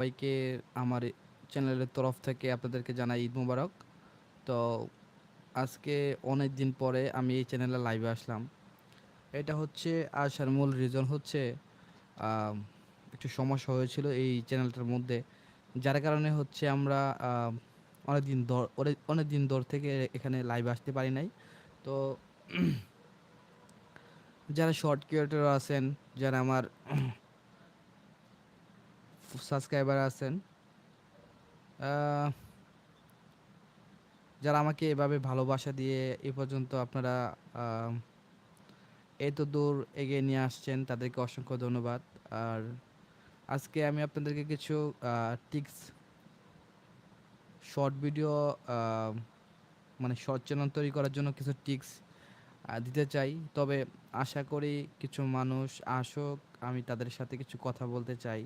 সবাইকে আমার চ্যানেলের তরফ থেকে আপনাদেরকে জানাই ঈদ মুবারক। তো আজকে অনেক দিন পরে আমি এই চ্যানেলে লাইভে আসলাম। এটা হচ্ছে আসার মূল রিজন হচ্ছে একটু সমস্যা হয়েছিল এই চ্যানেলটার মধ্যে। যার কারণে হচ্ছে আমরা অনেক দিন ধর, অনেক- দিন ধর থেকে এখানে লাইভে আসতে পারি নাই। তো যারা শর্ট ক্রিয়েটর আছেন, যারা আমার সাবস্ক্রাইবার আছেন যারা আমাকে এভাবে ভালোবাসা দিয়ে এ পর্যন্ত আপনারা এত দূর এগিয়ে নিয়ে আসছেন, তাদেরকে অসংখ্য ধন্যবাদ। আর আজকে আমি আপনাদেরকে কিছু টিক্স, শর্ট ভিডিও মানে শর্ট চ্যানেল তৈরি করার জন্য কিছু টিক্স দিতে চাই। তবে আশা করি কিছু মানুষ আসুক, আমি তাদের সাথে কিছু কথা বলতে চাই।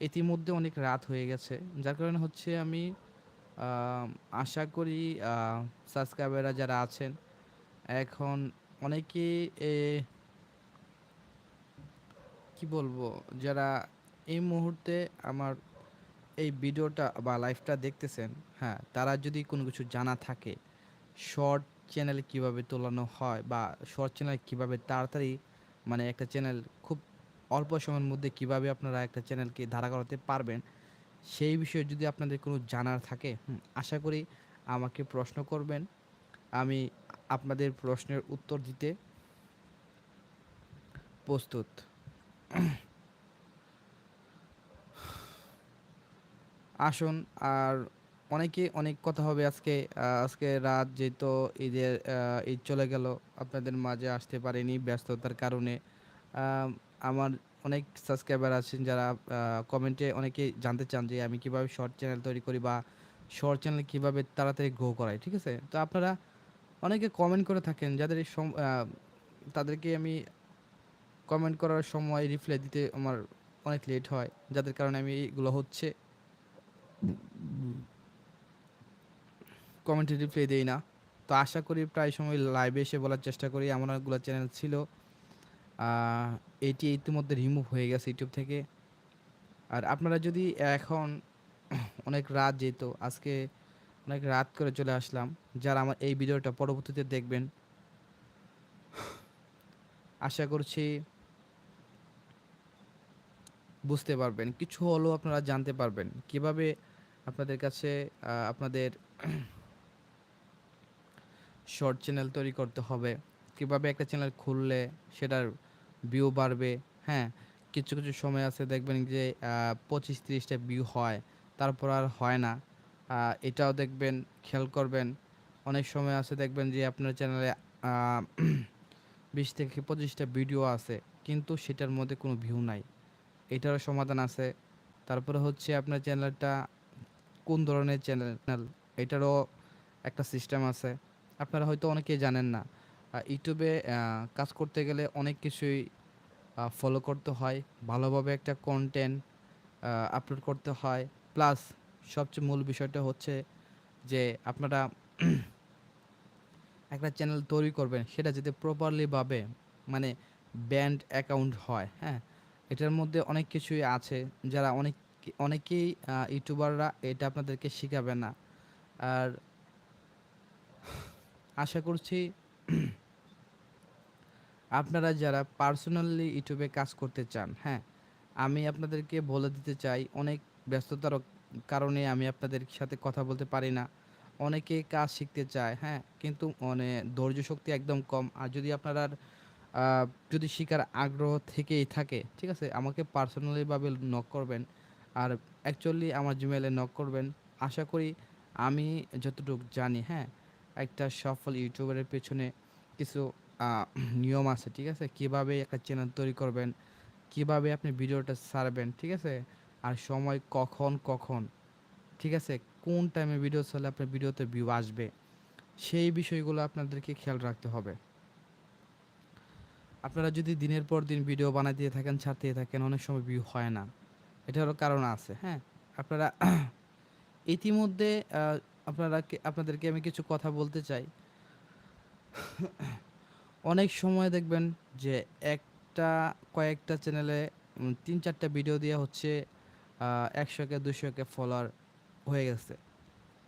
ইতিমধ্যে অনেক রাত হয়ে গেছে। যার কারণে হচ্ছে আমি আশা করি সাবস্ক্রাইবাররা যারা আছেন এখন অনেকেই এ, কি বলব যারা এই মুহূর্তে আমার এই ভিডিওটা বা লাইভটা দেখতেছেন হ্যাঁ তারা যদি কোনো কিছু জানা থাকে শর্ট চ্যানেল কীভাবে তোলানো হয় বা শর্ট চ্যানেল কীভাবে তাড়াতাড়ি মানে একটা চ্যানেল অল্প সময়ের মধ্যে কীভাবে আপনারা একটা চ্যানেলকে ধারা করাতে পারবেন, সেই বিষয়ে যদি আপনাদের কোনো জানার থাকে আশা করি আমাকে প্রশ্ন করবেন। আমি আপনাদের প্রশ্নের উত্তর দিতে প্রস্তুত। আসুন, আর অনেকে অনেক কথা হবে আজকে আজকে রাত যেহেতু ঈদের ঈদ চলে গেল, আপনাদের মাঝে আসতে পারিনি ব্যস্ততার কারণে। আমার অনেক সাবস্ক্রাইবার আছেন যারা কমেন্টে অনেকে জানতে চান যে আমি কীভাবে শর্ট চ্যানেল তৈরি করি বা শর্ট চ্যানেল কীভাবে তাড়াতাড়ি গ্রো করাই, ঠিক আছে? তো আপনারা অনেকে কমেন্ট করে থাকেন যাদের তাদেরকে আমি কমেন্ট করার সময় রিপ্লাই দিতে আমার অনেক লেট হয়, যাদের কারণে আমি এইগুলো হচ্ছে কমেন্টে রিপ্লাই দেই না। তো আশা করি প্রায় সময় লাইভে এসে বলার চেষ্টা করি, এমন অনেকগুলো চ্যানেল ছিল। এটি ইতিমধ্যে রিমুভ হয়ে গেছে ইউটিউব থেকে। আর আপনারা যদি এখন অনেক রাত যেত আজকে অনেক রাত করে চলে আসলাম, যারা আমার এই ভিডিওটা পরবর্তীতে দেখবেন, আশা করছি বুঝতে পারবেন। কিছু হলেও আপনারা জানতে পারবেন কীভাবে আপনাদের কাছে আপনাদের শর্ট চ্যানেল তৈরি করতে হবে, কীভাবে একটা চ্যানেল খুললে সেটার ভিউ বাড়বে হ্যাঁ? কিছু কিছু সময় আছে দেখবেন যে পঁচিশ, তিরিশটা ভিউ হয়, তারপর আর হয় না। এটাও দেখবেন, খেয়াল করবেন। অনেক সময় আছে দেখবেন যে, আপনার চ্যানেলে বিশ থেকে পঁচিশটা ভিডিও আছে, কিন্তু সেটার মধ্যে কোনো ভিউ নাই। এটারও সমাধান আছে। তারপরে হচ্ছে আপনার চ্যানেলটা কোন ধরনের চ্যানেল এটারও একটা সিস্টেম আছে। আপনারা হয়তো অনেকেই জানেন না। ইউটিউবে কাজ করতে গেলে অনেক কিছুই ফলো করতে হয়। ভালোভাবে একটা কন্টেন্ট আপলোড করতে হয়। প্লাস সবচেয়ে মূল বিষয়টা হচ্ছে যে আপনারা একটা চ্যানেল তৈরি করবেন, সেটা যাতে প্রপারলিভাবে মানে ব্যান্ড অ্যাকাউন্ট হয় হ্যাঁ? এটার মধ্যে অনেক কিছুই আছে। যারা অনেক, অনেকেই ইউটিউবাররা এটা আপনাদেরকে শেখাবে না। আর আশা করছি আপনারা যারা পার্সোনালি ইউটিউবে কাজ করতে চান হ্যাঁ আমি আপনাদেরকে বলে দিতে চাই, অনেক ব্যস্ততার কারণে আমি আপনাদের সাথে কথা বলতে পারি না। অনেকে কাজ শিখতে চায় হ্যাঁ কিন্তু মানে ধৈর্য শক্তি একদম কম। আর যদি আপনারা যদি শেখার আগ্রহ থেকেই থাকে, ঠিক আছে, আমাকে পার্সোনালিভাবে নক করবেন। আর অ্যাকচুয়ালি আমার জিমেলে নক করবেন। আশা করি আমি যতটুকু জানি হ্যাঁ একটা সফল ইউটিউবারের পেছনে কিছু নিয়ম আছে, ঠিক আছে? কীভাবে একটা চ্যানেল তৈরি করবেন? কীভাবে আপনি ভিডিওটা ছাড়বেন, ঠিক আছে? আর সময় কখন কখন? ঠিক আছে? কোন টাইমে ভিডিও ছাড়লে আপনার ভিডিওতে ভিউ আসবে? সেই বিষয়গুলো আপনাদেরকে খেয়াল রাখতে হবে। আপনারা যদি দিনের পর দিন ভিডিও বানাতে থাকেন, ছাড়তে থাকেন, অনেক সময় ভিউ হয় না। এটারও কারণ আছে হ্যাঁ? আপনারা ইতিমধ্যে আপনারা আপনাদেরকে আমি কিছু কথা বলতে চাই। অনেক সময় দেখবেন যে একটা কয়েকটা চ্যানেলে তিন চারটা ভিডিও দিয়ে হচ্ছে একশো কে দুশো কে ফলোয়ার হয়ে গেছে।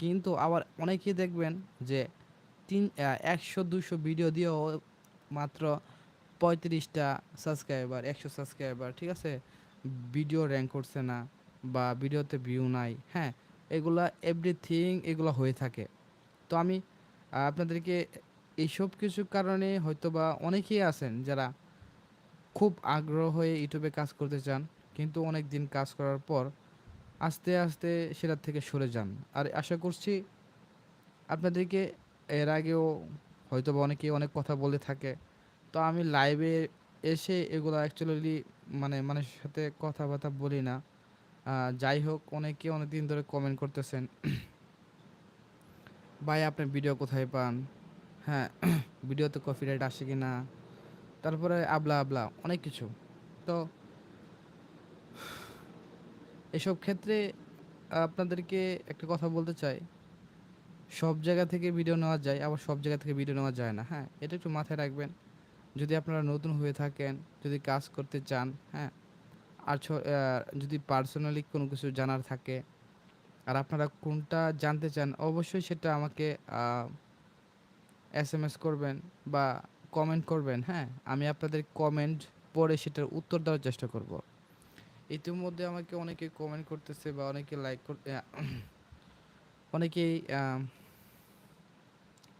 কিন্তু আবার অনেকেই দেখবেন যে তিন একশো, দুশো ভিডিও দিয়েও মাত্র পঁয়ত্রিশটা সাবস্ক্রাইবার একশো সাবস্ক্রাইবার ঠিক আছে? ভিডিও র্যাঙ্ক করছে না বা ভিডিওতে ভিউ নাই হ্যাঁ? এগুলা এভরিথিং এগুলো হয়ে থাকে। তো আমি আপনাদেরকে এইসব কিছু কারণে হয়তো বা অনেকেই আছেন যারা খুব আগ্রহ হয়ে ইউটিউবে কাজ করতে চান, কিন্তু অনেক দিন কাজ করার পর আস্তে আস্তে সেটা থেকে সরে যান। আর আশা করছি আপনাদেরকে এর আগেও হয়তো বা অনেকে অনেক কথা বলে থাকে। তো আমি লাইভে এসে এগুলো অ্যাকচুয়ালি মানে মানুষের সাথে কথাবার্তা বলি না। যাই হোক, অনেকে অনেক দিন ধরে কমেন্ট করতেছেন, ভাই আপনি ভিডিও কোথায় পান? হ্যাঁ ভিডিওতে কপিরাইট আসে কি না? তারপরে আবলা আবলা, অনেক কিছু। তো, এসব ক্ষেত্রে আপনাদেরকে একটা কথা বলতে চাই। সব জায়গা থেকে ভিডিও নেওয়া যায়, আবার সব জায়গা থেকে ভিডিও নেওয়া যায় না হ্যাঁ? এটা একটু মাথায় রাখবেন। যদি আপনারা নতুন হয়ে থাকেন, যদি কাজ করতে চান হ্যাঁ? আর যদি পার্সোনালি কোনো কিছু জানার থাকে, আর আপনারা কোনটা জানতে চান, অবশ্যই সেটা আমাকে এস এম এস করবেন বা কমেন্ট করবেন হ্যাঁ? আমি আপনাদের কমেন্ট পড়ে সেটার উত্তর দেওয়ার চেষ্টা করব। ইতিমধ্যে আমাকে অনেকে কমেন্ট করতেছে বা অনেকে লাইক করতে অনেকেই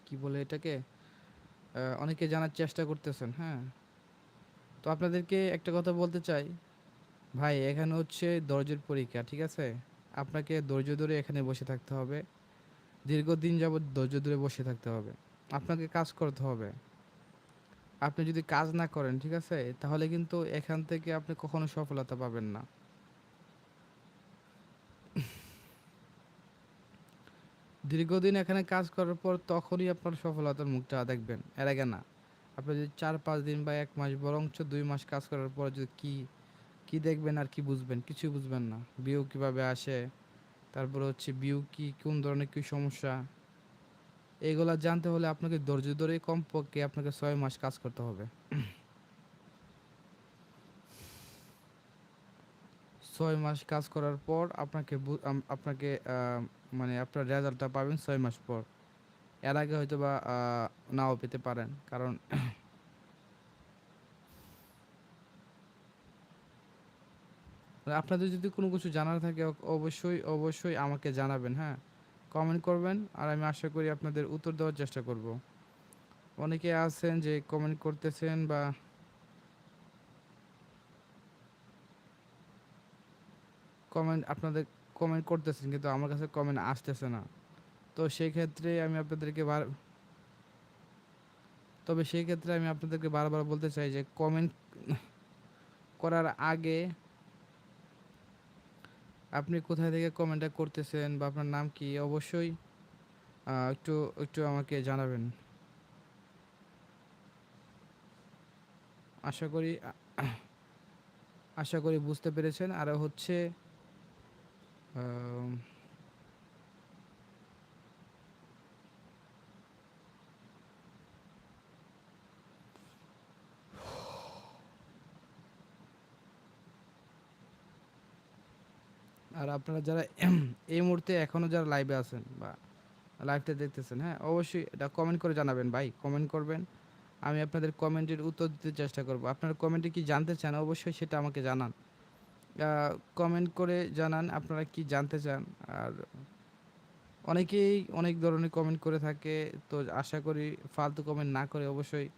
কি বলে এটাকে অনেকে জানার চেষ্টা করতেছেন হ্যাঁ? তো আপনাদেরকে একটা কথা বলতে চাই ভাই, এখানে হচ্ছে ধৈর্যের পরীক্ষা, ঠিক আছে? আপনাকে ধৈর্য ধরে এখানে বসে থাকতে হবে। দীর্ঘদিন যাবৎ ধৈর্য ধরে বসে থাকতে হবে। আপনাকে কাজ করতে হবে। আপনি যদি কাজ না করেন, ঠিক আছে? তাহলে কিন্তু এখান থেকে আপনি কখনো সফলতা পাবেন না। দীর্ঘদিন এখানে কাজ করার পর তখনই আপনার সফলতার মুখটা দেখবেন। এর আগে না, আপনি যদি চার পাঁচ দিন বা এক মাস বরঞ্চ দুই মাস কাজ করার পর যদি কি কি দেখবেন আর কি বুঝবেন? কিছুই বুঝবেন না। বিউ কীভাবে আসে? তারপরে হচ্ছে বিউ কি, কোন ধরনের কি সমস্যা? এগুলা জানতে হলে আপনাকে ধৈর্য ধরে কমপক্ষে আপনাকে ছয় মাস কাজ করতে হবে। ছয় মাস কাজ করার পর আপনাকে আপনাকে মানে আপনার রেজাল্টটা পাবেন ছয় মাস পর। এর আগে হয়তো বা নাও পেতে পারেন। কারণ আপনাদের যদি কোনো কিছু জানার থাকে অবশ্যই অবশ্যই আমাকে জানাবেন হ্যাঁ? কমেন্ট করবেন, আর আমি আশা করি আপনাদের উত্তর দেওয়ার চেষ্টা করব। অনেকে আছেন যে কমেন্ট করতেছেন বা কমেন্ট আপনাদের কমেন্ট করতেছেন, কিন্তু আমার কাছে কমেন্ট আসতেছে না। তো সেই ক্ষেত্রে আমি আপনাদেরকে বার, তবে সেই ক্ষেত্রে আমি আপনাদেরকে বারবার বলতে চাই যে কমেন্ট করার আগে আপনি কোথায় থেকে কমেন্টটা করতেছেন বা আপনার নাম কি, অবশ্যই একটু একটু আমাকে জানাবেন। আশা করি আশা করি বুঝতে পেরেছেন। আর হচ্ছে আর আপনারা যারা এই মুহূর্তে এখনও যারা লাইভে আছেন বা লাইভটা দেখতেছেন হ্যাঁ অবশ্যই এটা কমেন্ট করে জানাবেন ভাই কমেন্ট করবেন। আমি আপনাদের কমেন্টের উত্তর দিতে চেষ্টা করব। আপনার কমেন্টে কি জানতে চান, অবশ্যই সেটা আমাকে জানান। কমেন্ট করে জানান আপনারা কি জানতে চান। আর অনেকেই অনেক ধরনের কমেন্ট করে থাকে, তো আশা করি ফালতু কমেন্ট না করে অবশ্যই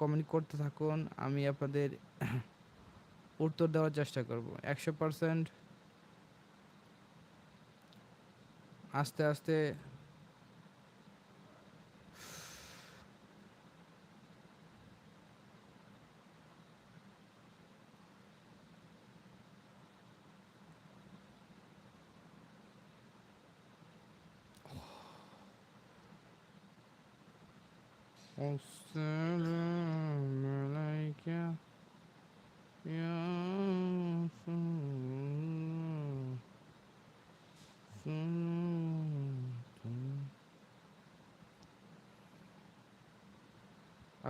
কমেন্ট করতে থাকুন। আমি আপনাদের উত্তর দেওয়ার চেষ্টা করব। একশো পার্সেন্ট আস্তে আস্তে السلام عليك يا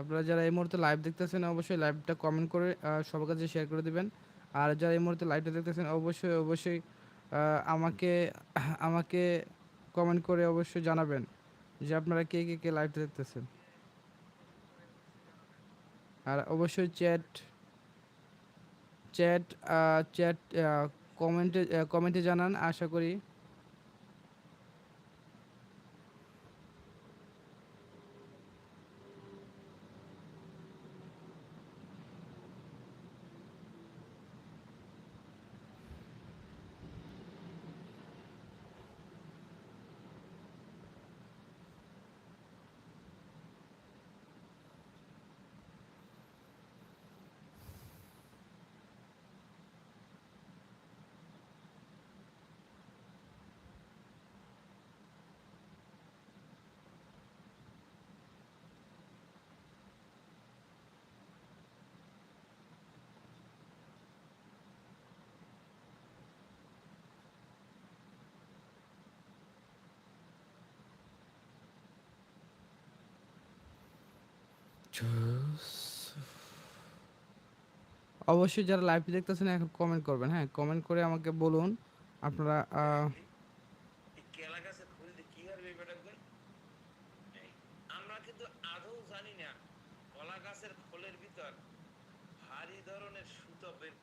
আপনারা যারা এই মুহূর্তে লাইভ দেখতেছেন, অবশ্যই লাইভটা কমেন্ট করে সবার কাছে শেয়ার করে দেবেন। আর যারা এই মুহূর্তে লাইভটা দেখতেছেন, অবশ্যই অবশ্যই আমাকে আমাকে কমেন্ট করে অবশ্যই জানাবেন যে আপনারা কে কে কে লাইভটা দেখতেছেন। আর অবশ্যই চ্যাট চ্যাট চ্যাট কমেন্টে কমেন্টে জানান, আশা করি অবশ্যই যারা লাইভ দেখতেছেন এখন কমেন্ট করবেন হ্যাঁ? কমেন্ট করে আমাকে বলুন আপনারা আমরা কিন্তু আদৌ জানি না কলা গাছের খোলের ভিতর ভারী ধরনের সুতো বের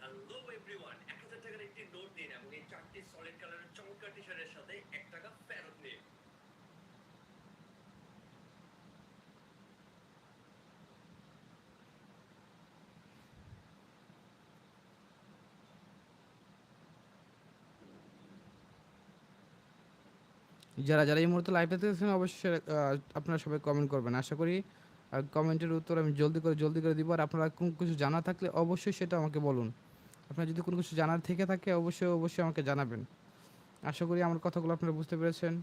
হ্যালো এভরিওয়ান এক হাজার টাকার একটি নোট দিন এবং এই চারটি সলিড কালারের চমৎকার টি শার্টের সাথে এক টাকা ফেরত নিন যারা যারা এই মুহূর্তে লাইভে দেখতেছেন, অবশ্যই আপনারা সবাই কমেন্ট করবেন। আশা করি কমেন্টের উত্তর আমি জলদি করে জলদি করে দিব। আর আপনারা কোন কিছু জানা থাকলে অবশ্যই সেটা আমাকে বলুন। আপনার যদি কোনো কিছু জানার থেকে থাকে, অবশ্যই অবশ্যই আমাকে জানাবেন। আশা করি আমার কথাগুলো আপনারা বুঝতে পেরেছেন।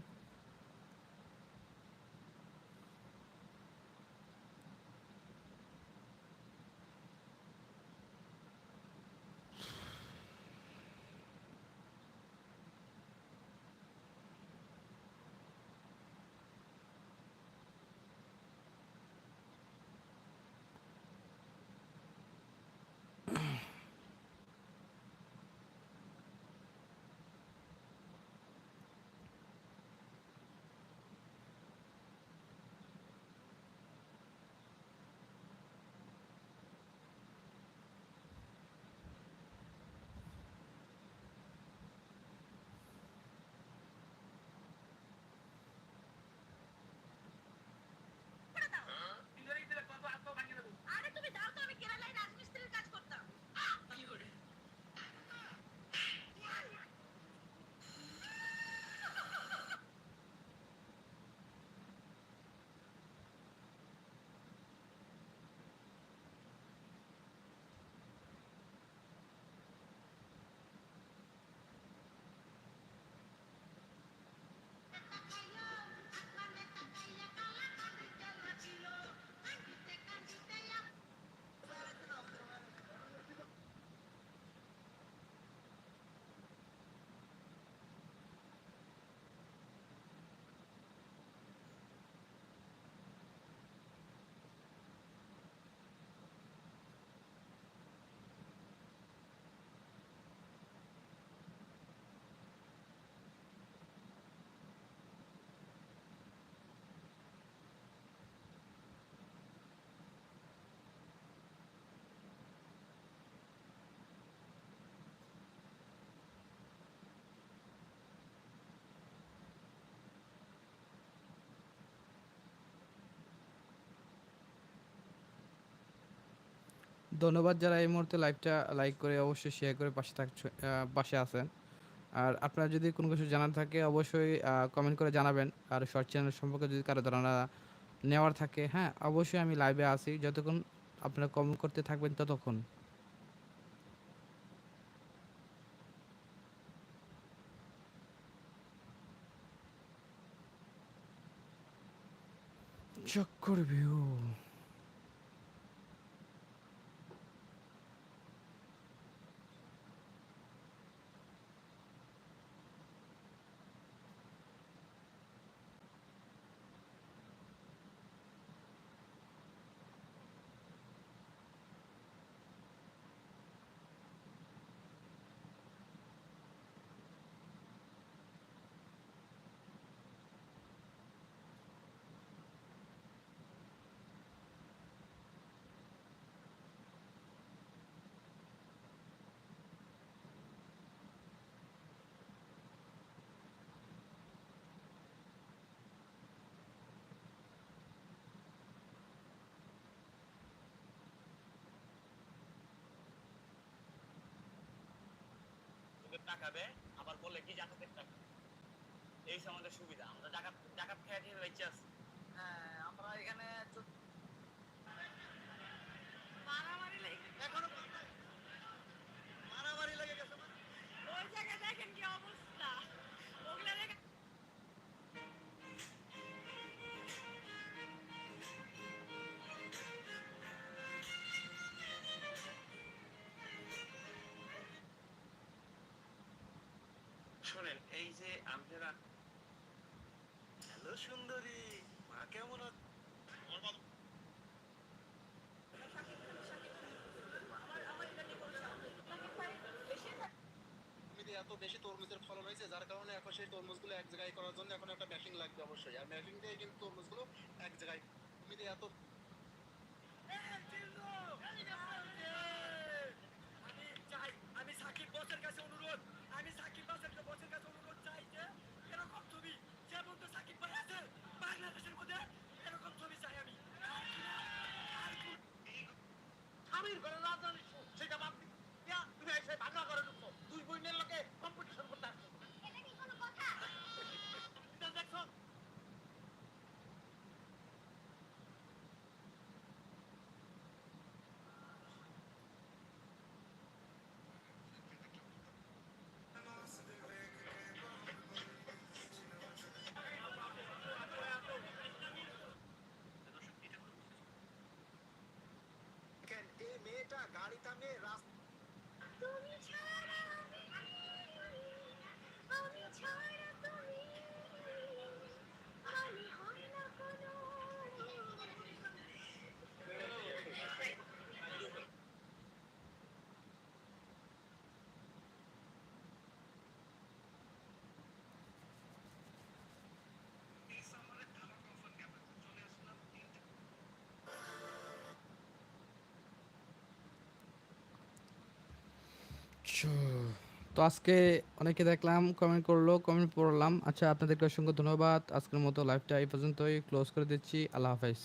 ধন্যবাদ যারা এই মুহূর্তে লাইভটা লাইক করে অবশ্যই শেয়ার করে পাশে আহ, পাশে আছেন। আর আপনারা যদি কোনো কিছু জানার থাকে অবশ্যই কমেন্ট করে জানাবেন। আর শর্ট চ্যানেল সম্পর্কে যদি কারও ধারণা নেওয়ার থাকে হ্যাঁ অবশ্যই আমি লাইভে আসি যতক্ষণ আপনারা কমেন্ট করতে থাকবেন ততক্ষণ। চক্কর ভিউ। টাকা দেয় আবার বলে কি জাকাতের টাকা? এই আমাদের সুবিধা, আমরা জাকাত জাকাত খেয়ে বেঁচে আছি? হ্যাঁ আমরা এখানে শোনেন, এই যে আপনারা হ্যালো সুন্দরী, মা কেমন এত বেশি তরমুজের ফলন হয়েছে, যার কারণে এখন সেই তরমুজগুলো এক জায়গায় করার জন্য এখন একটা মেশিন লাগবে অবশ্যই। আর মেশিন দিয়ে কিন্তু তরমুজগুলো এক জায়গায় এত স্বামীর ঘরে গাড়ি থামিয়ে তো আজকে অনেকে দেখলাম কমেন্ট করল কমেন্ট পড়লাম। আচ্ছা আপনাদেরকে অসংখ্য ধন্যবাদ। আজকের মতো লাইভটা এই পর্যন্তই। ক্লোজ করে দিচ্ছি। আল্লাহ হাফেজ।